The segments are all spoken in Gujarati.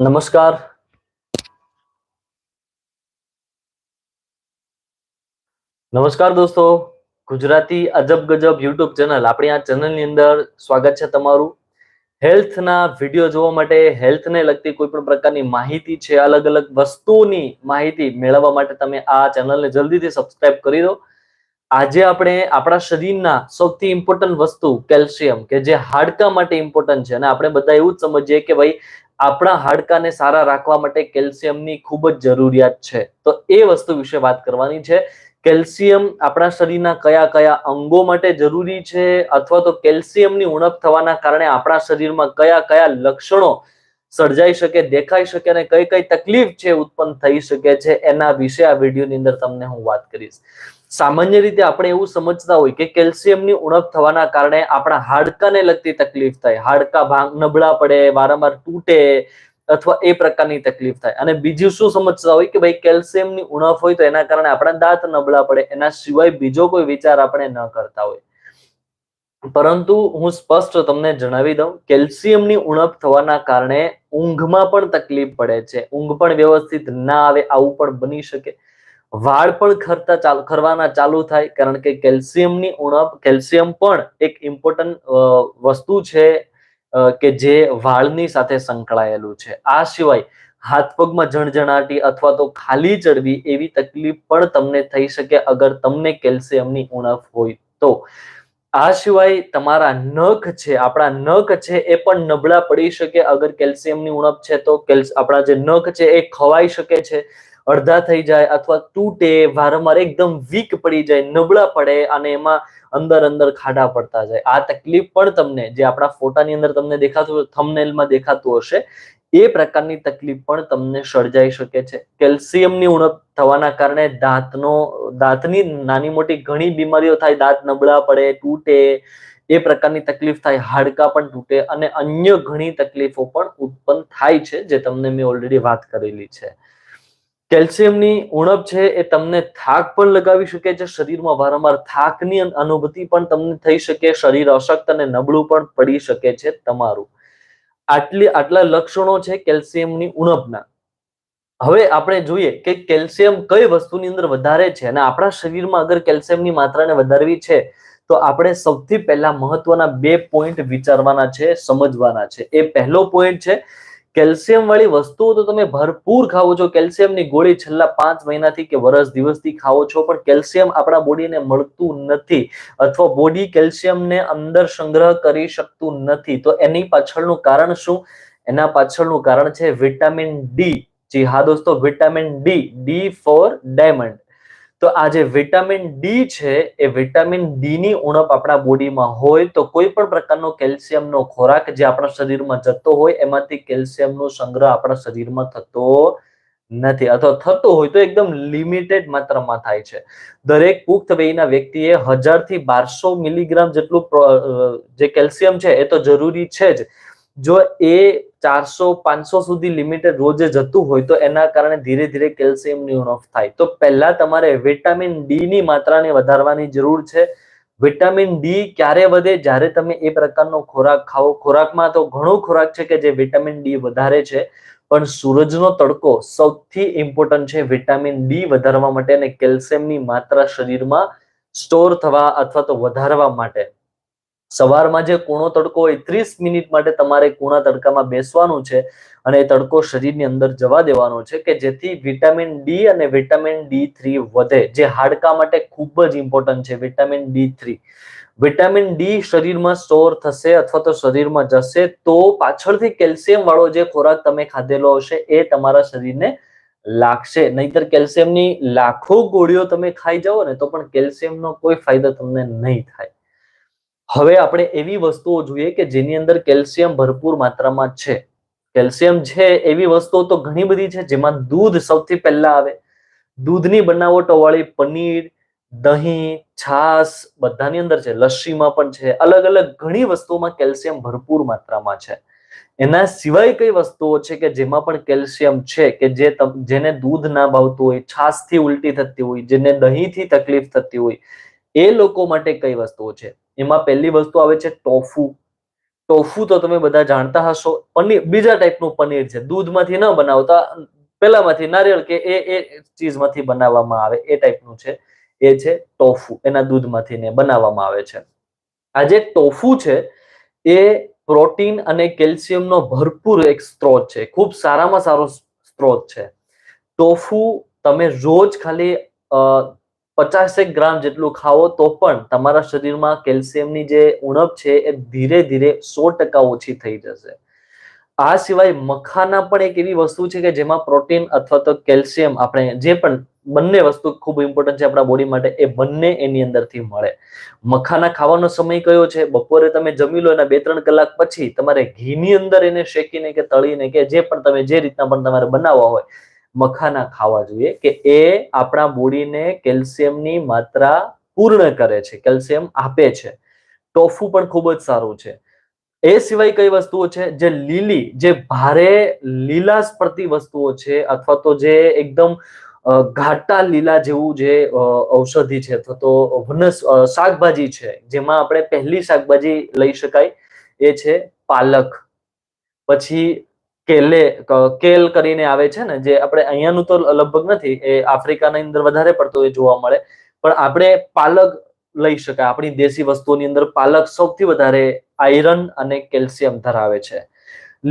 નમસ્કાર. નમસ્કાર દોસ્તો. ગુજરાતી અજબ ગજબ યુટ્યુબ ચેનલ. આપણી આ ચેનલની અંદર સ્વાગત છે તમારું. હેલ્થના વીડિયો જોવા માટે, હેલ્થને લગતી કોઈ પણ પ્રકારની માહિતી છે, અલગ અલગ વસ્તુની માહિતી મેળવવા માટે તમે આ ચેનલને જલ્દીથી સબસ્ક્રાઇબ કરી દો. આજે આપણે આપણા શરીરના સૌથી ઇમ્પોર્ટન્ટ વસ્તુ, કેલ્શિયમ, કે જે હાડકા માટે ઇમ્પોર્ટન્ટ છે. અને આપણે બધા એવું જ સમજીએ કે ભાઈ આપણા હાડકાને સારા રાખવા માટે કેલ્શિયમની ખૂબ જ જરૂરિયાત છે. તો એ વસ્તુ વિશે વાત કરવાની છે. કેલ્શિયમ આપણા શરીરના કયા કયા અંગો માટે જરૂરી છે અથવા તો કેલ્શિયમની ઉણપ થવાના કારણે આપણા શરીરમાં કયા કયા લક્ષણો સર્જાઈ શકે, દેખાઈ શકે અને કઈ કઈ તકલીફ છે ઉત્પન્ન થઈ શકે છે એના વિશે આ વિડીયોની અંદર તમને હું વાત કરીશ. સામાન્ય રીતે આપણે એવું સમજતા હોય કે કેલ્શિયમની ઉણપ થવાના કારણે આપણા હાડકાને લગતી તકલીફ થાય. હાડકા ભાંગ નબળા પડે, વારંવાર તૂટે અથવા એ પ્રકારની તકલીફ થાય. અને બીજું શું સમજતા હોય કે ભાઈ કેલ્શિયમની ઉણપ હોય તો એના કારણે આપણા દાંત નબળા પડે, એના સિવાય બીજો કોઈ વિચાર આપણે ન કરતા હોય. પરંતુ હું સ્પષ્ટ તમને જણાવી દઉં, કેલ્શિયમની ઉણપ થવાના કારણે ઊંઘમાં પણ તકલીફ પડે છે. ઊંઘ પણ વ્યવસ્થિત ના આવે, આવું પણ બની શકે. વાળ પણ ખરતા ચાલુ, ખરવાના ચાલુ થાય, કારણ કે કેલ્શિયમની ઉણપ, કેલ્શિયમ પણ એક ઇમ્પોર્ટન્ટ વસ્તુ છે કે જે વાળની સાથે સંકળાયેલું છે. આ સિવાય હાથ પગમાં જણજણાટી અથવા તો ખાલી ચડવી એવી તકલીફ પણ તમને થઈ શકે અગર તમને કેલ્શિયમની ઉણપ હોય તો. આ સિવાય તમારા નખ છે, આપણા નખ છે એ પણ નબળા પડી શકે અગર કેલ્શિયમની ઉણપ છે તો આપણા જે નખ છે એ ખવાઈ શકે છે. અડધા થઈ જાય અથવા તૂટે, વારંવાર એકદમ વીક પડી જાય, નબળા પડે અને એમાં અંદર અંદર ખાડા પડતા જાય. આ તકલીફ પણ તમને, જે આપણા ફોટાની અંદર તમને દેખાતું થમનેલમાં દેખાતું હશે, એ પ્રકારની તકલીફ પણ તમને સર્જાઈ શકે છે. કેલ્શિયમની ઉણપ થવાના કારણે દાંતનો, દાંતની નાની મોટી ઘણી બીમારીઓ થાય, દાંત નબળા પડે, તૂટે, એ પ્રકારની તકલીફ થાય, હાડકા પણ તૂટે અને અન્ય ઘણી તકલીફો પણ ઉત્પન્ન થાય છે, જે તમને મેં ઓલરેડી વાત કરેલી છે. કેલ્શિયમની ઉણપ છે એ તમને થાક પણ લગાવી શકે છે, શરીરમાં વારંવાર થાકની અનુભૂતિ પણ તમને થઈ શકે, શરીર અશક્ત અને નબળું પણ પડી શકે છે તમારું. આટલી, આટલા લક્ષણો છે કેલ્શિયમની ઉણપના. હવે આપણે જોઈએ કે કેલ્શિયમ કઈ વસ્તુની અંદર વધારે છે અને આપણા શરીરમાં અગર કેલ્શિયમની માત્રાને વધારવી છે, તો આપણે સૌથી પહેલા મહત્વના બે પોઈન્ટ વિચારવાના છે, સમજવાના છે. એ પહેલો પોઈન્ટ છે કેલ્શિયમ વાળી વસ્તુઓ તો તમે ભરપૂર ખાવો છો. કેલ્શિયમની ગોળી છેલ્લા પાંચ મહિનાથી કે વર્ષ દિવસથી ખાવો છો, પણ કેલ્શિયમ આપણા બોડીને મળતું નથી અથવા બોડી કેલ્શિયમને અંદર સંગ્રહ કરી શકતું નથી. તો એની પાછળનું કારણ શું? એના પાછળનું કારણ છે વિટામિન ડી જી હા દોસ્તો vitamin D D four diamond તો આ જે વિટામિન ડી છે, એ વિટામિન ડી ની ઉણપ આપણા બોડીમાં હોય તો કોઈ પણ પ્રકારનો કેલ્શિયમનો ખોરાક જે આપણા શરીરમાં જતો હોય, એમાંથી કેલ્શિયમનો સંગ્રહ આપણા શરીરમાં થતો નથી અથવા થતો હોય તો એકદમ લિમિટેડ માત્રામાં થાય છે. દરેક પુખ્ત વયના વ્યક્તિએ હજારથી બારસો મિલીગ્રામ જેટલું જે કેલ્શિયમ છે એ તો જરૂરી છે જ. જો એ ચારસો પાંચસો સુધી લિમિટેડ રોજે જતું હોય તો એના કારણે ધીરે ધીરે કેલ્શિયમની ઉણપ થાય. તો પહેલા તમારે વિટામિન ડી ની માત્રાને વધારવાની જરૂર છે. વિટામિન ડી ક્યારે વધે? જ્યારે તમે એ પ્રકારનો ખોરાક ખાઓ. ખોરાકમાં તો ઘણો ખોરાક છે કે જે વિટામિન ડી વધારે છે. પણ સૂરજનો તડકો સૌથી ઇમ્પોર્ટન્ટ છે વિટામિન ડી વધારવા માટે અને કેલ્શિયમની માત્રા શરીરમાં સ્ટોર થવા અથવા તો વધારવા માટે. સવારમાં જે કૂણો તડકો હોય, ત્રીસ મિનિટ માટે તમારે કૂણા તડકામાં બેસવાનું છે અને એ તડકો શરીરની અંદર જવા દેવાનો છે કે જેથી વિટામિન ડી અને વિટામિન ડી થ્રી વધે, જે હાડકા માટે ખૂબ જ ઇમ્પોર્ટન્ટ છે, vitamin D three. Vitamin D શરીરમાં સ્ટોર થશે અથવા તો શરીરમાં જશે તો પાછળથી કેલ્શિયમ વાળો જે ખોરાક તમે ખાધેલો હશે એ તમારા શરીરને લાગશે. નહીતર કેલ્શિયમની લાખો ગોળીઓ તમે ખાઈ જાઓ ને તો પણ કેલ્શિયમનો કોઈ ફાયદો તમને નહીં થાય. હવે આપણે એવી વસ્તુઓ જોઈએ કે જેની અંદર કેલ્શિયમ ભરપૂર માત્રામાં છે. કેલ્શિયમ છે એવી વસ્તુઓ તો ઘણી બધી છે જેમાં દૂધ સૌથી પહેલા આવે. દૂધની બનાવટો વાળી પનીર, દહીં છાસ બધાની અંદર છે. લસ્સીમાં પણ છે. અલગ અલગ ઘણી વસ્તુઓમાં કેલ્શિયમ ભરપૂર માત્રામાં છે. એના સિવાય કઈ વસ્તુઓ છે કે જેમાં પણ કેલ્શિયમ છે કે જે જેને દૂધ ના ભાવતું હોય છાસથી ઉલટી થતી હોય, જેને દહીંથી તકલીફ થતી હોય, એ લોકો માટે કઈ વસ્તુઓ છે? એમાં પહેલી વસ્તુ આવે છે ટોફુ ટોફુ તો તમે બધા જાણતા હશો. પનીર, બીજા ટાઈપનું પનીર છે. દૂધમાંથી ન બનાવતા. પેલામાંથી નારિયેળ કે એ એ ચીઝમાંથી બનાવવામાં આવે. એ ટાઈપનું છે. એ છે ટોફુ એના દૂધમાંથી ને બનાવવામાં આવે છે. આ જે ટોફુ છે, એ પ્રોટીન અને કેલ્શિયમનો ભરપૂર એક સ્ત્રોત છે. ખૂબ સારામાં સારો સ્ત્રોત છે. ટોફુ તમે રોજ ખાલી પચાસેક ગ્રામ જેટલું ખાવો તો પણ તમારા શરીરમાં કેલ્શિયમની જે ઉણપ છે એ ધીરે ધીરે સો ટકા ઓછી થઈ જશે. આ સિવાય મખાના પણ એક એવી વસ્તુ છે કે જેમાં પ્રોટીન અથવા તો કેલ્શિયમ આપણે જે પણ બંને વસ્તુ ખૂબ ઇમ્પોર્ટન્ટ છે આપણા બોડી માટે એ બંને એની અંદરથી મળે. મખાના ખાવાનો સમય કયો છે? બપોરે તમે જમી લો એના બે ત્રણ કલાક પછી તમારે ઘીની અંદર એને શેકીને કે તળીને કે જે પણ તમે જે રીતના પણ તમારે બનાવવા હોય મખાના ખાવા જોઈએ કે એ આપણા બોડીને કેલ્શિયમની માત્રા પૂર્ણ કરે છે, કેલ્શિયમ આપે છે. ટોફુ પણ ખૂબ જ સારું છે. એ સિવાય કઈ વસ્તુઓ છે જે લીલી, જે ભારે લીલા સ્પર્તી વસ્તુઓ છે અથવા તો જે એકદમ ઘાટા લીલા જેવું જે ઔષધિ છે અથવા તો વનસ શાકભાજી છે, જેમાં આપણે પહેલી શાકભાજી લઈ શકાય એ છે પાલક. પછી કેલે કેલ કરીને આવે છે ને, જે આપણે અહીંયાનું તો લગભગ નથી, એ આફ્રિકાની અંદર વધારે પડતું એ જોવા મળે. પણ આપણે પાલક લઈ શકાય. આપણી દેશી વસ્તુઓની અંદર પાલક સૌથી વધારે આયરન અને કેલ્શિયમ ધરાવે છે.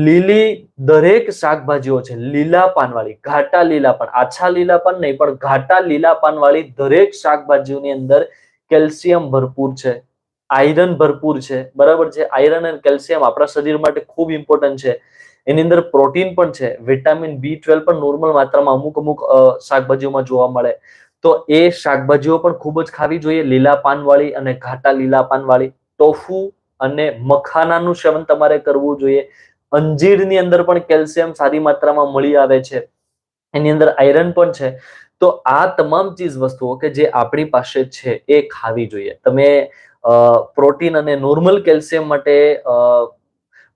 લીલી દરેક શાકભાજીઓ છે, લીલા પાનવાળી, ઘાટા લીલા પાન, આછા લીલા પાન નહીં, પણ ઘાટા લીલા પાનવાળી દરેક શાકભાજીઓની અંદર કેલ્શિયમ ભરપૂર છે. આયરન ભરપૂર છે. બરાબર છે? આયરન અને કેલ્શિયમ આપણા શરીર માટે ખૂબ ઇમ્પોર્ટન્ટ છે. એની અંદર પ્રોટીન પણ છે, વિટામિન બી ટ્વેલ્વ પણ નોર્મલ માત્રામાં અમુક અમુક શાકભાજીઓમાં જોવા મળે. તો એ શાકભાજીઓ પણ ખૂબ જ ખાવી જોઈએ. લીલા પાનવાળી અને ઘાટા લીલા પાનવાળી, ટોફુ અને મખાનાનું સેવન તમારે કરવું જોઈએ. અંજીરની અંદર પણ કેલ્શિયમ સારી માત્રામાં મળી આવે છે. એની અંદર આયરન પણ છે. તો આ તમામ ચીજ વસ્તુઓ કે જે આપણી પાસે છે એ ખાવી જોઈએ. તમે પ્રોટીન અને નોર્મલ કેલ્શિયમ માટે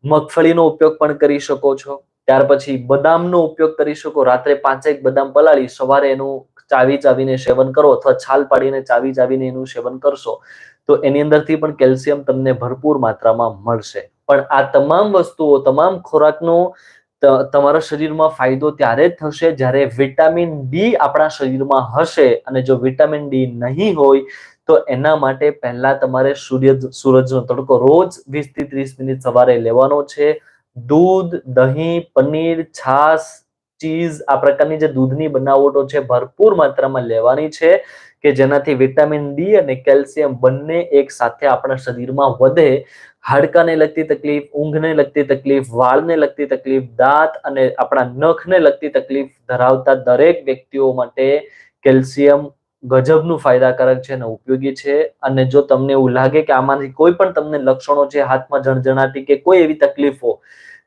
મગફળીનો ઉપયોગ પણ કરી શકો છો. ત્યાર પછી બદામનો ઉપયોગ કરી શકો. રાત્રે પાંચેક બદામ પલાળી, સવારે એનું ચાવી ચાવીને સેવન કરો અથવા છાલ પાડીને ચાવી ચાવીને એનું સેવન કરશો તો એની અંદરથી પણ કેલ્શિયમ તમને ભરપૂર માત્રામાં મળશે. પણ આ તમામ વસ્તુઓ, તમામ ખોરાકનો તમારા શરીરમાં ફાયદો ત્યારે જ થશે જ્યારે વિટામિન ડી આપણા શરીરમાં હશે અને જો વિટામિન ડી નહીં હોય તો એના માટે પહેલા તમારે સૂર્ય સૂરજનો તડકો રોજ વીસથી ત્રીસ મિનિટ સવારે લેવાનો છે. દૂધ, દહીં, પનીર, છાશ, ચીઝ આ પ્રકારની જે દૂધની બનાવટો છે ભરપૂર માત્રામાં લેવાની છે કે જેનાથી વિટામિન ડી અને કેલ્શિયમ બંને એક સાથે આપણા શરીરમાં વધે. હાડકાને લગતી તકલીફ, ઊંઘને લગતી તકલીફ, વાળને લગતી તકલીફ, દાંત અને આપણા નખને લગતી તકલીફ ધરાવતા દરેક વ્યક્તિઓ માટે કેલ્શિયમ ગજબનું ફાયદાકારક છે અને ઉપયોગી છે. અને જો તમને એવું લાગે કે આમાંથી કોઈ પણ તમને લક્ષણો છે, હાથમાં જણજણાટી કે કોઈ એવી તકલીફો,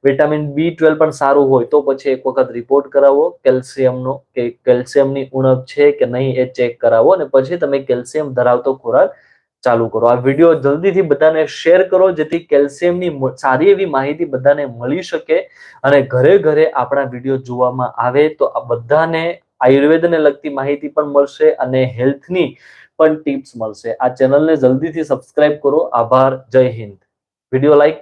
વિટામિન બી ટ્વેલ્વ પણ સારું હોય, તો પછી એક વખત રિપોર્ટ કરાવો. કેલ્શિયમનો કે કેલ્શિયમની ઉણપ છે કે નહીં એ ચેક કરાવો અને પછી તમે કેલ્શિયમ ધરાવતો ખોરાક ચાલુ કરો. આ વીડિયો જલ્દીથી બધાને શેર કરો, જેથી કેલ્શિયમની સારી એવી માહિતી બધાને મળી શકે અને ઘરે ઘરે આપણા વીડિયો જોવામાં આવે. તો આ બધાને આયુર્વેદને લગતી માહિતી પણ મળશે અને હેલ્થની પણ ટિપ્સ મળશે. આ ચેનલને જલ્દીથી સબસ્ક્રાઇબ કરો. આભાર. જય હિન્દ. Video like